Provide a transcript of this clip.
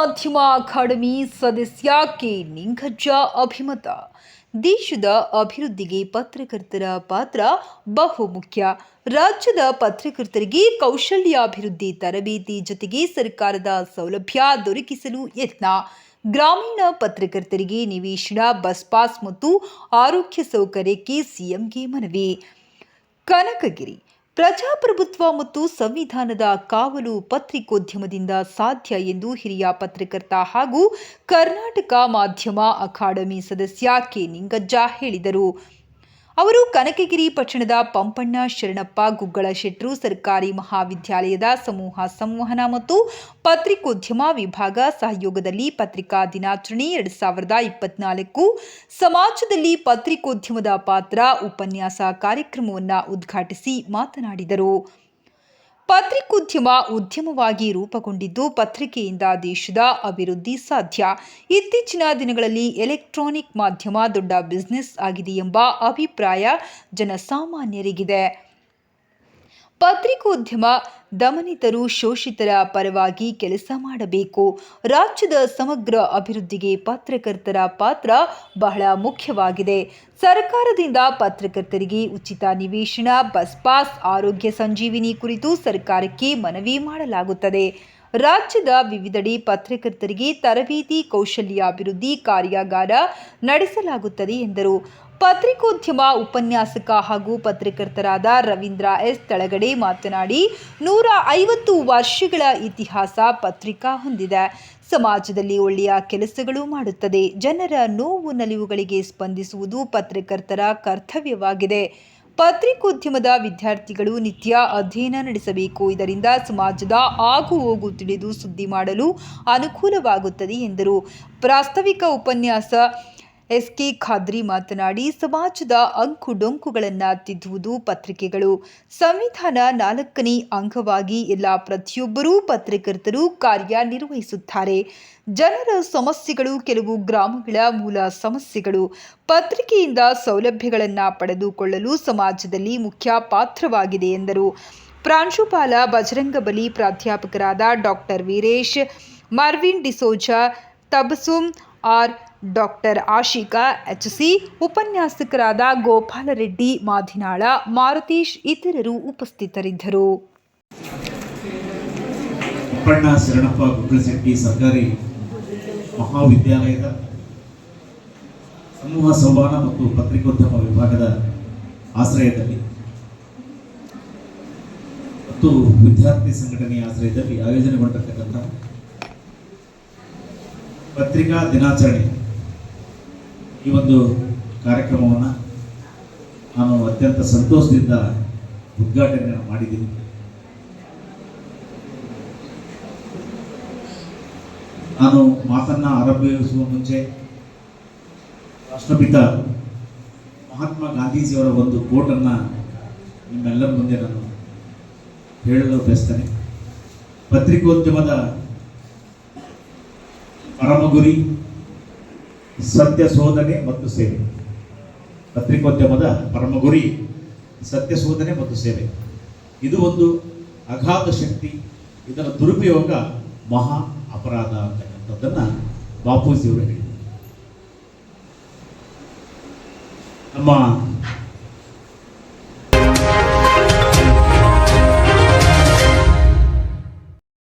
ಮಾಧ್ಯಮ ಅಕಾಡೆಮಿ ಸದಸ್ಯ ಕೆ ನಿಂಗಜ್ಜ ಅಭಿಮತ. ದೇಶದ ಅಭಿವೃದ್ಧಿಗೆ ಪತ್ರಕರ್ತರ ಪಾತ್ರ ಬಹುಮುಖ್ಯ. ರಾಜ್ಯದ ಪತ್ರಕರ್ತರಿಗೆ ಕೌಶಲ್ಯಾಭಿವೃದ್ಧಿ ತರಬೇತಿ ಜೊತೆಗೆ ಸರ್ಕಾರದ ಸೌಲಭ್ಯ ದೊರಕಿಸಲು ಯತ್ನ. ಗ್ರಾಮೀಣ ಪತ್ರಕರ್ತರಿಗೆ ನಿವೇಶನ, ಬಸ್ ಪಾಸ್ ಮತ್ತು ಆರೋಗ್ಯ ಸೌಕರ್ಯಕ್ಕೆ ಸಿಎಂಗೆ ಮನವಿ. ಕನಕಗಿರಿ ಪ್ರಜಾಪ್ರಭುತ್ವ ಮತ್ತು ಸಂವಿಧಾನದ ಕಾವಲು ಪತ್ರಿಕೋದ್ಯಮದಿಂದ ಸಾಧ್ಯ ಎಂದು ಹಿರಿಯ ಪತ್ರಕರ್ತ ಹಾಗೂ ಕರ್ನಾಟಕ ಮಾಧ್ಯಮ ಅಕಾಡೆಮಿ ಸದಸ್ಯ ಕೆ ನಿಂಗಜ್ಜ ಹೇಳಿದರು. ಅವರು ಕನಕಗಿರಿ ಪಟ್ಟಣದ ಪಂಪಣ್ಣ ಶರಣಪ್ಪ ಗುಗ್ಗಳ ಶೆಟ್ರು ಸರ್ಕಾರಿ ಮಹಾವಿದ್ಯಾಲಯದ ಸಮೂಹ ಸಂವಹನ ಮತ್ತು ಪತ್ರಿಕೋದ್ಯಮ ವಿಭಾಗ ಸಹಯೋಗದಲ್ಲಿ ಪತ್ರಿಕಾ ದಿನಾಚರಣೆ ಎರಡು ಸಾವಿರದ ಇಪ್ಪತ್ನಾಲ್ಕು. ಸಮಾಜದಲ್ಲಿ ಪತ್ರಿಕೋದ್ಯಮದ ಪಾತ್ರ ಉಪನ್ಯಾಸ ಕಾರ್ಯಕ್ರಮವನ್ನು ಉದ್ಘಾಟಿಸಿ ಮಾತನಾಡಿದರು. ಪತ್ರಿಕೋದ್ಯಮ ಉದ್ಯಮವಾಗಿ ರೂಪುಗೊಂಡಿದ್ದು ಪತ್ರಿಕೆಯಿಂದ ದೇಶದ ಅಭಿವೃದ್ಧಿ ಸಾಧ್ಯ. ಇತ್ತೀಚಿನ ದಿನಗಳಲ್ಲಿ ಎಲೆಕ್ಟ್ರಾನಿಕ್ ಮಾಧ್ಯಮ ದೊಡ್ಡ ಬಿಸ್ನೆಸ್ ಆಗಿದೆ ಎಂಬ ಅಭಿಪ್ರಾಯ ಜನಸಾಮಾನ್ಯರಿಗಿದೆ. ಪತ್ರಿಕೋದ್ಯಮ ದಮನಿತರು ಶೋಷಿತರ ಪರವಾಗಿ ಕೆಲಸ ಮಾಡಬೇಕು. ರಾಜ್ಯದ ಸಮಗ್ರ ಅಭಿವೃದ್ಧಿಗೆ ಪತ್ರಕರ್ತರ ಪಾತ್ರ ಬಹಳ ಮುಖ್ಯವಾಗಿದೆ. ಸರ್ಕಾರದಿಂದ ಪತ್ರಕರ್ತರಿಗೆ ಉಚಿತ ನಿವೇಶನ, ಬಸ್ ಪಾಸ್, ಆರೋಗ್ಯ ಸಂಜೀವಿನಿ ಕುರಿತು ಸರ್ಕಾರಕ್ಕೆ ಮನವಿ ಮಾಡಲಾಗುತ್ತದೆ. ರಾಜ್ಯದ ವಿವಿಧೆಡೆ ಪತ್ರಕರ್ತರಿಗೆ ತರಬೇತಿ ಕೌಶಲ್ಯ ಅಭಿವೃದ್ಧಿ ಕಾರ್ಯಾಗಾರ ನಡೆಸಲಾಗುತ್ತದೆ ಎಂದರು. ಪತ್ರಿಕೋದ್ಯಮ ಉಪನ್ಯಾಸಕ ಹಾಗೂ ಪತ್ರಕರ್ತರಾದ ರವೀಂದ್ರ ಎಸ್ ತಳಗಡೆ ಮಾತನಾಡಿ, ನೂರ ಐವತ್ತು ವರ್ಷಗಳ ಇತಿಹಾಸ ಪತ್ರಿಕಾ ಹೊಂದಿದೆ. ಸಮಾಜದಲ್ಲಿ ಒಳ್ಳೆಯ ಕೆಲಸಗಳು ಮಾಡುತ್ತದೆ. ಜನರ ನೋವು ನಲಿವುಗಳಿಗೆ ಸ್ಪಂದಿಸುವುದು ಪತ್ರಕರ್ತರ ಕರ್ತವ್ಯವಾಗಿದೆ. ಪತ್ರಿಕೋದ್ಯಮದ ವಿದ್ಯಾರ್ಥಿಗಳು ನಿತ್ಯ ಅಧ್ಯಯನ ನಡೆಸಬೇಕು. ಇದರಿಂದ ಸಮಾಜದ ಆಗು ಹೋಗು ತಿಳಿದು ಸುದ್ದಿ ಮಾಡಲು ಅನುಕೂಲವಾಗುತ್ತದೆ ಎಂದರು. ಪ್ರಾಸ್ತಾವಿಕ ಉಪನ್ಯಾಸ ಎಸ್ ಕೆ ಖಾದ್ರಿ ಮಾತನಾಡಿ, ಸಮಾಜದ ಅಂಕು ಡೊಂಕುಗಳನ್ನು ತಿದ್ದುವುದು ಪತ್ರಿಕೆಗಳು. ಸಂವಿಧಾನ ನಾಲ್ಕನೇ ಅಂಗವಾಗಿ ಎಲ್ಲ ಪ್ರತಿಯೊಬ್ಬರೂ ಪತ್ರಕರ್ತರು ಕಾರ್ಯನಿರ್ವಹಿಸುತ್ತಾರೆ. ಜನರ ಸಮಸ್ಯೆಗಳು ಕೆಲವು ಗ್ರಾಮಗಳ ಮೂಲ ಸಮಸ್ಯೆಗಳು. ಪತ್ರಿಕೆಯಿಂದ ಸೌಲಭ್ಯಗಳನ್ನು ಪಡೆದುಕೊಳ್ಳಲು ಸಮಾಜದಲ್ಲಿ ಮುಖ್ಯ ಪಾತ್ರವಾಗಿದೆ ಎಂದರು. ಪ್ರಾಂಶುಪಾಲ ಬಜರಂಗಬಲಿ ಪ್ರಾಧ್ಯಾಪಕರಾದ doctor Veeresh, Marvin D'Souza, Tabassum R doctor Ashika, H C ಉಪನ್ಯಾಸಕರಾದ ಗೋಪಾಲರೆಡ್ಡಿ ಮಾಧಿನಾಳ ಮಾರುತೀಶ್ ಇತರರು ಉಪಸ್ಥಿತರಿದ್ದರು. ಅಪ್ಪಣ್ಣ ಶರಣಪ್ಪ ಗುಗ್ಗಲಶೆಟ್ಟಿ ಸರ್ಕಾರಿ ಮಹಾವಿದ್ಯಾಲಯದ ಸಮೂಹ ಸಂವಹನ ಮತ್ತು ಪತ್ರಿಕೋದ್ಯಮ ವಿಭಾಗದ ಆಶ್ರಯದಲ್ಲಿ ಮತ್ತು ವಿದ್ಯಾರ್ಥಿ ಸಂಘಟನೆಯ ಆಶ್ರಯದಲ್ಲಿ ಆಯೋಜನೆಗೊಂಡಿರ್ತಕ್ಕಂಥ ಪತ್ರಿಕಾ ದಿನಾಚರಣೆ. ಈ ಒಂದು ಕಾರ್ಯಕ್ರಮವನ್ನು ನಾನು ಅತ್ಯಂತ ಸಂತೋಷದಿಂದ ಉದ್ಘಾಟನೆ ಮಾಡಿದ್ದೀನಿ. ನಾನು ಮಾತನ್ನ ಆರಂಭಿಸುವ ಮುಂಚೆ ರಾಷ್ಟ್ರಪಿತ ಮಹಾತ್ಮ ಗಾಂಧೀಜಿಯವರ ಒಂದು ಕೋಟನ್ನು ನಿಮ್ಮೆಲ್ಲರ ಮುಂದೆ ನಾನು ಹೇಳಲು ಬಯಸ್ತೇನೆ. ಪತ್ರಿಕೋದ್ಯಮದ ಪರಮ ಗುರಿ ಸತ್ಯ ಶೋಧನೆ ಮತ್ತು ಸೇವೆ. ಪತ್ರಿಕೋದ್ಯಮದ ಪರಮ ಗುರಿ ಸತ್ಯ ಶೋಧನೆ ಮತ್ತು ಸೇವೆ. ಇದು ಒಂದು ಅಗಾಧ ಶಕ್ತಿ, ಇದರ ದುರುಪಯೋಗ ಮಹಾ ಅಪರಾಧ ಅಂತಕ್ಕಂಥದ್ದನ್ನು ಬಾಪೂಜಿಯವರು ಹೇಳಿದರು. ನಮ್ಮ